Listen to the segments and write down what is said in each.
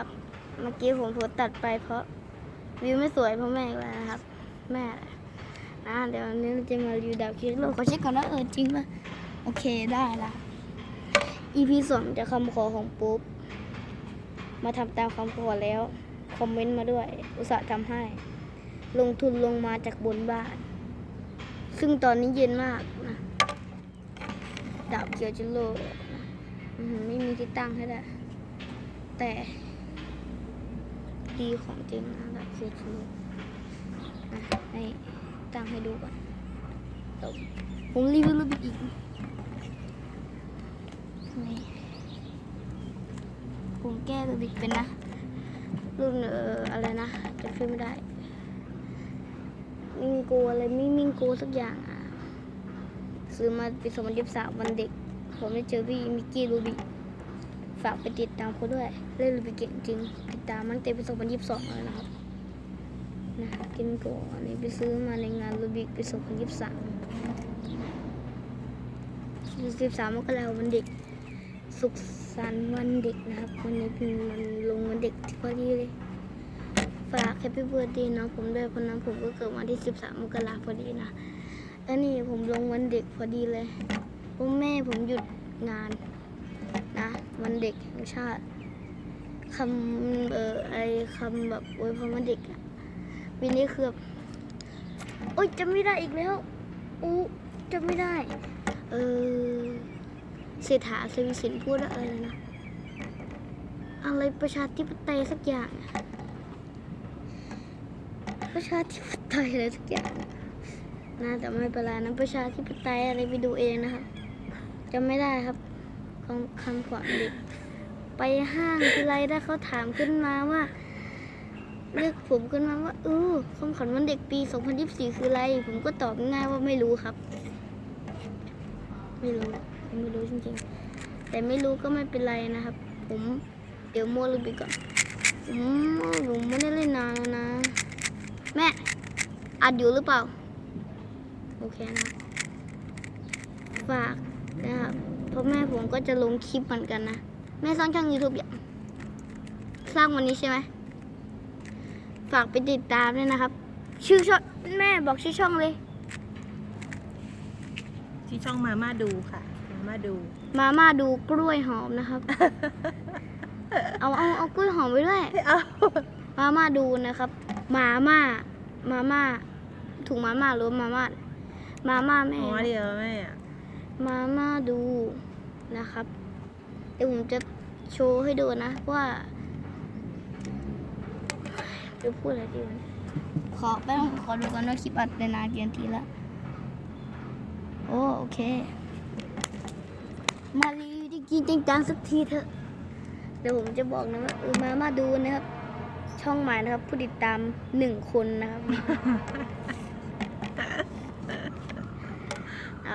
ครับเมื่อกี้ผมโพสตัดไปเพราะวิวไม่สวยเพราะแม่แล้วนะครับ แม่แหละอ่าเดี๋ยววันนี้เราจะมารีวิวดาวคิดโลกขอเช็คก่อนว่าเออจริงป่ะโอเคได้ละ EP สองจะคำขอของปุ๊บ มาทำตามคำขอแล้ว คอมเมนต์มาด้วย อุตส่าห์ทำให้ ลงทุนลงมาจากบนบ้าน ซึ่งตอนนี้เย็นมากนะดาบเกียวจิโร่ไม่มีที่ตั้งให้ได้แต่ ดีของจริงนะแบบเซชูนะให้ตั้งให้ดูก่อนเดี๋ยวผมรีวิวรูปอีกนี่ผมแก้รูบิกเป็นนะรุ่นเอ่ออะไรนะจะขึ้นไม่ได้ มิงโกอะไรมิมิงโกสักอย่างอะ ซื้อมาปีสองพันยี่สิบสามวันเด็ก ผมได้เจอพี่มิกกี้รูบิก ฝากไปติดตามเขาด้วย เล่นรูบิกเก่งจริง ติดตามมันเต็มไปสองพันยี่สิบสองเลยนะครับนะกินโกอันนี้ไปซื้อมาในงานรูบิกปีสองพันยี่สิบสามสิบสามมกราคมวันเด็ก สุขสันต์วันเด็กนะครับ วันนี้เป็นวันลงวันเด็กที่พอดีเลย ฝากแฮปปี้เบิร์ดเดย์น้องผมด้วยเพราะน้องผมก็เกิดวันที่สิบสามมกราคมพอดีนะ แล้วนี่ผมลงวันเด็กพอดีเลยพราะแม่ผมหยุดงาน นะ วันเด็กแห่งชาติคำเออไอคำแบบอวยพรวันเด็กอะปีนี้คือแบบโอ๊ยจำไม่ได้อีกแล้วอู้จำไม่ได้ เออเศรษฐาสวิสินพูดอะไรนะ อะไรประชาธิปไตยสักอย่าง ประชาธิปไตยอะไรสักอย่างนะแต่ไม่เป็นไรนะประชาธิปไตยอะไรไปดูเองนะครับจำไม่ได้ครับ ของคำขวัญเด็ก ไปห้างทีไรถ้าเขาถามขึ้นมาว่า เรียกผมขึ้นมาว่าเออคำขวัญวันเด็กปี 2024 คืออะไร ผมก็ตอบง่ายว่าไม่รู้ครับ ไม่รู้ไม่รู้จริงๆ แต่ไม่รู้ก็ไม่เป็นไรนะครับ ผมเดี๋ยวมั่วลืมไปก่อนผมผมไม่ได้เล่นนานแล้วนะ แม่อัดอยู่หรือเปล่า โอเคนะครับฝากนะครับ ราะแม่ผมก็จะลงคลิปเหมือนกันนะ แม่สร้างช่องยูทูบอย่างสร้างวันนี้ใช่ไหม ฝากไปติดตามด้วยนะครับ ชื่อช่องแม่บอกชื่อช่องเลย ที่ช่องมาม่าดูค่ะ มาม่าดู มาม่าดูกล้วยหอมนะครับ เอาเอาเอากล้วยหอมไปด้วย เอามาม่าดูนะครับ มาม่า มาม่า ถูกมาม่าหรือมาม่า มาม่าแม่หัวเดียวแม่อะ มาม่าดูนะครับ เดี๋ยวผมจะโชว์ให้ดูนะว่าจะพูดอะไรดีวะเนี่ยขอแป๊บนึงขอดูก่อนว่าคลิปอัดในนานกี่นาทีละโอ้โอเค มารีวิวจริงจังสักทีเถอะ เดี๋ยวผมจะบอกนะว่าเออมามาดูนะครับ ช่องใหม่นะครับ ผู้ติดตามหนึ่งคนนะครับ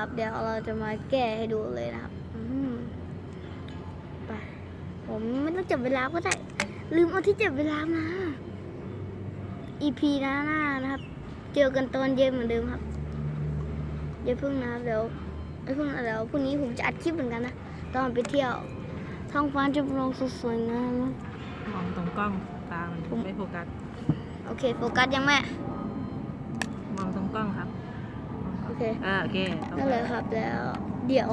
นะครับ เดี๋ยวเราจะมาแก้ให้ดูเลยนะครับอืมไปผมไม่ต้องจับเวลาก็ได้ ลืมเอาที่จับเวลามา EP หน้าหน้านะครับ เจอกันตอนเย็นเหมือนเดิมครับอย่าเพิ่งนะครับเดี๋ยวอย่าเพิ่งนะเดี๋ยวพรุ่งนี้ผมจะอัดคลิปเหมือนกันนะตอนไปเที่ยวท้องฟ้าจะโปร่งสดสวยงามนะมองตรงกล้องตาผมันมไม่โฟกัสโอเค โฟกัสยังแม่มองตรงกล้องครับโอ เคอ่าโอเคตรงนั่นเลยครับแล้ว เดี๋ยว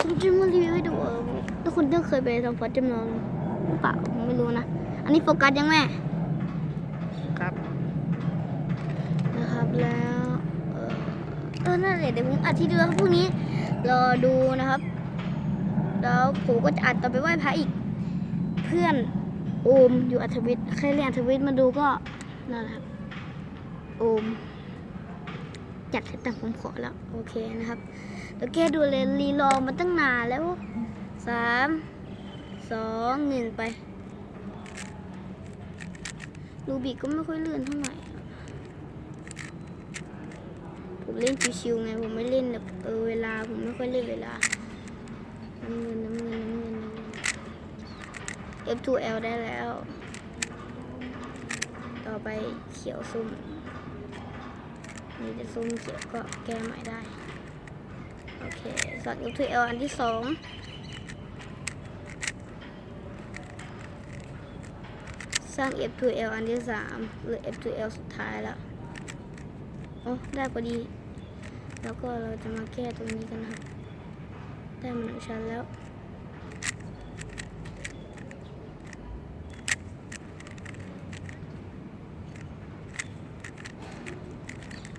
ผมจะมารีวิวให้ดูเออทุกคนต้องเคยไปทำฟัดจำนองหรือเปล่าผมไม่รู้นะ อันนี้โฟกัสยังแม่ครับนะครับแล้วเออเออนั่นแหละเดี๋ยวผมอัดที่เดือนพรุ่งนี้รอดูนะครับ แล้วผมก็จะอัดต่อไปไหว้พระอีก เพื่อนโอมอยู่อัธวิทย์ใครเรียนอัธวิทย์มาดูก็นั่นแหละครับโอม จัดให้ตามผมขอแล้ว โอเคนะครับแล้วแกดูเลยรีรอมาตั้งนานแล้วสามสองหนึ่งไปรูบิกก็ไม่ค่อยเลื่อนเท่าไหร่ผมเล่นชิวๆไงผมไม่เล่นแบบเออเวลาผมไม่ค่อยเล่นเวลาน้ำเงินน้ำเงินน้ำเงินน้ำเงิน F2L ได้แล้ว ต่อไปเขียวส้ม นี่จะส้มเขียวก็แก้ใหม่ได้ โอเคส่วน F2L อันที่สองสร้าง F2L อันที่สามหรือ F2L สุดท้ายแล้วโอ้ได้พอดี แล้วก็เราจะมาแก้ตรงนี้กันครับ ได้มาหนึ่งชั้นแล้ว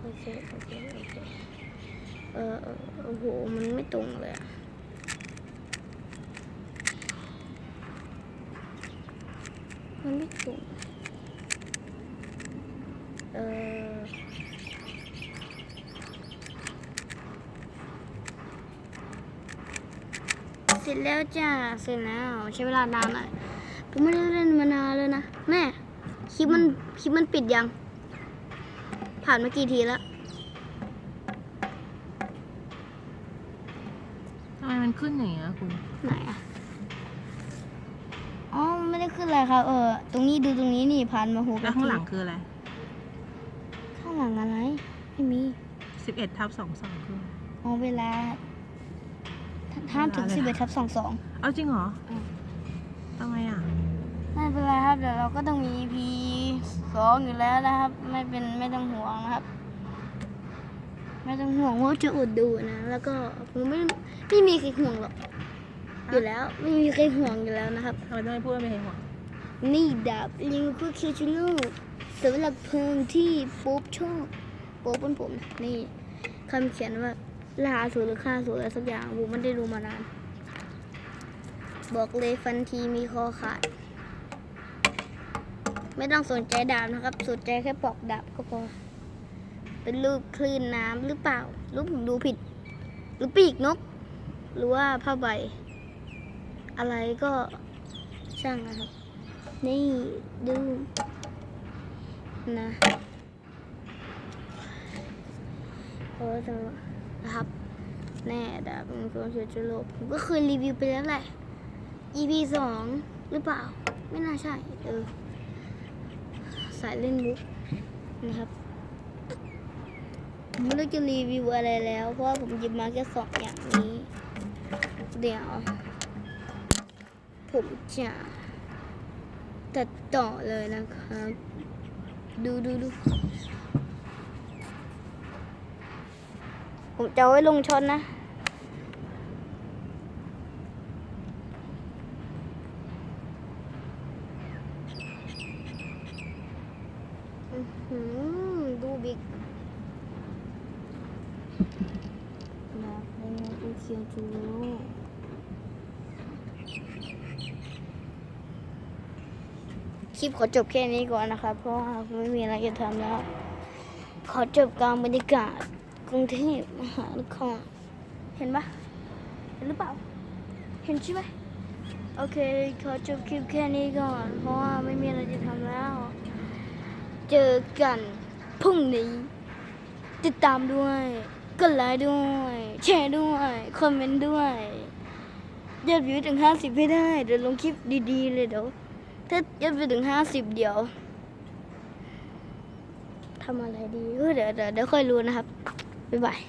โอเค โอเค โอเค เออเออโอ้โห มันไม่ตรงเลยอะมันไม่ตรง เออเสร็จแล้วจ้า เสร็จแล้วใช้เวลานานหน่อยผมไม่ได้เล่นมานานเลยนะ แม่ คลิปมัน คลิปมันปิดยัง ผ่านมากี่ทีแล้ว ขึ้นอย่างเงี้ยคุณไหนอะ อ๋อ ไม่ได้ขึ้นอะไรครับ เออ ตรงนี้ดูตรงนี้นี่ผ่านมาหกแล้วข้างหลังนทีคืออะไร ข้างหลังอะไร ไม่มีสิบเอ็ดทับสองสองคืออ๋อเวลาห้ามถึงเวลาสิบเลยเอ็ดทับสองสองเอาจริงเหรออืมทำไมอะ ไม่เป็นไรครับ เดี๋ยวเราก็ต้องมี EP สองอยู่แล้วนะครับ ไม่เป็นไม่ต้องห่วงนะครับ ไม่ต้องห่วงว่าจะอดดูนะ แล้วก็ผมไม่ ไม่มีใครห่วงหรอกอยู่แล้ว ไม่มีใครห่วงอยู่แล้วนะครับทำไมต้องไม่พูดว่าไม่เห็นหัวนี่ดาบลิงคูคิชิโน่สำหรับเพลิงที่ปุ๊บชอบปุ๊บบนผมนะนี่คำเขียนว่าล่าอสูรหรือฆ่าอสูรอะไรสักอย่างผมไม่ได้ดูมานาน บอกเลยฟันทีมีคอขาด ไม่ต้องสนใจดาบนะครับ สนใจแค่ปอกดาบก็พอ เป็นรูปคลื่นน้ำหรือเปล่าหรือผมดูผิด หรือปีกนก หรือว่าผ้าใบ อะไรก็ช่างนะครับ นี่ดูนะโอ้จะนะครับ แน่ดาบเป็นคนเสียจุลบผมก็เคยรีวิวไปแล้วแหละ EP สองหรือเปล่า ไม่น่าใช่ เออ สายเล่นมุกนะครับผมไม่รู้จะรีวิวอะไรแล้ว เพราะผมหยิบมาแค่สองอย่างนี้ เดี๋ยว ผมจะตัดต่อเลยนะครับ ดูดูดูผมจะเอาไว้ลงช็อตนะอือหือดูบิ๊กนะเป็นเขียวจู คลิปขอจบแค่นี้ก่อนนะครับ เพราะว่าไม่มีอะไรจะทำแล้ว ขอจบกลางบรรยากาศกรุงเทพมหานครเห็นปะเห็นหรือเปล่า เห็นใช่ไหมโอเค ขอจบคลิปแค่นี้ก่อน เพราะว่าไม่มีอะไรจะทำแล้ว เจอกันพรุ่งนี้ ติดตามด้วยกดไลค์ด้วย แชร์ด้วย คอมเมนต์ด้วยยอดวิวถึงห้าสิบให้ได้ เดี๋ยวลงคลิปดี ๆ เลยเดี๋ยว ถ้ายัดไปถึงห้าสิบเดี๋ยวทำอะไรดีเออเดี๋ยวเดี๋ยวเดี๋ยวค่อยรู้นะครับ บ๊ายบาย